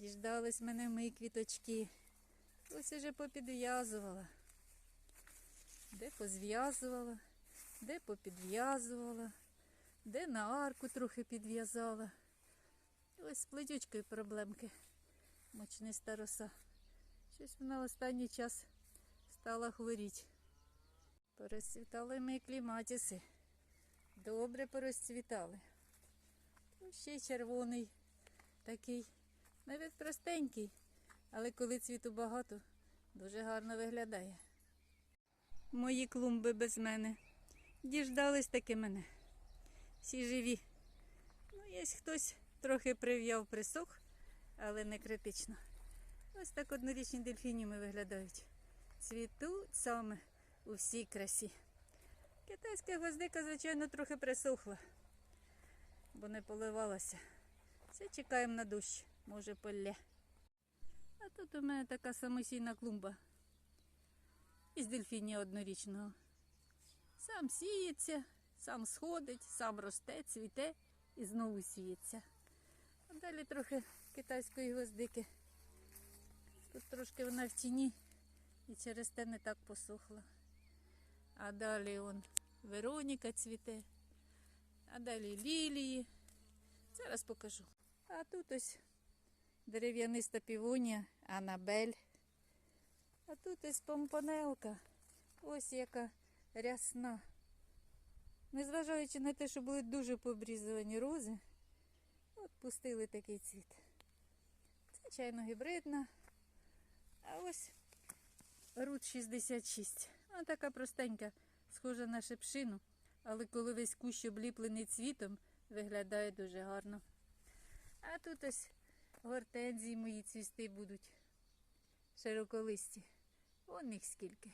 Діждались мене мої квіточки. Ось уже попідв'язувала. Де позв'язувала, де попідв'язувала, де на арку трохи підв'язала. Ось з плетючкою проблемки. Мочниста роса. Щось вона останній час стала хворіть. Порозцвітали мої кліматіси. Добре порозцвітали. Ще червоний такий, навіть простенький, але коли цвіту багато, дуже гарно виглядає. Мої клумби без мене. Діждались таки мене. Всі живі. Ну, є хтось трохи прив'яв присох, але не критично. Ось так однорічні дельфініуми виглядають. Цвітуть саме у всій красі. Китайська гвоздика, звичайно, трохи присохла, бо не поливалася. Все чекаємо на дощ, може полє. А тут у мене така самосійна клумба із дельфінія однорічного. Сам сіється, сам сходить, сам росте, цвіте і знову сіється. А далі трохи китайської гвоздики. Тут трошки вона в тіні і через те не так посохла. А далі он Вероніка цвіте, а далі лілії. Зараз покажу. А тут ось дерев'яниста півонія, Анабель. А тут ось помпонелка. Ось яка рясна. Незважаючи на те, що були дуже побрізувані рози, от пустили такий цвіт. Звичайно, гібридна. А ось Рут 66. Вона така простенька, схожа на шипшину, але коли весь кущ обліплений цвітом, виглядає дуже гарно. А тут ось гортензії мої цвісти будуть широколисті. Вон їх скільки.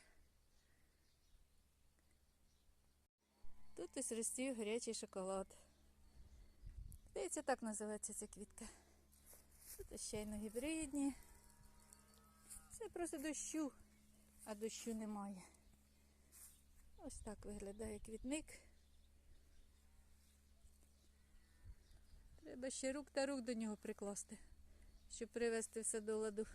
Тут ось розцвів гарячий шоколад. Здається, так називається ця квітка. Тут ось щайно гібридні. Це просто дощу, а дощу немає. Ось так виглядає квітник. Треба ще рук та рук до нього прикласти, щоб привести все до ладу.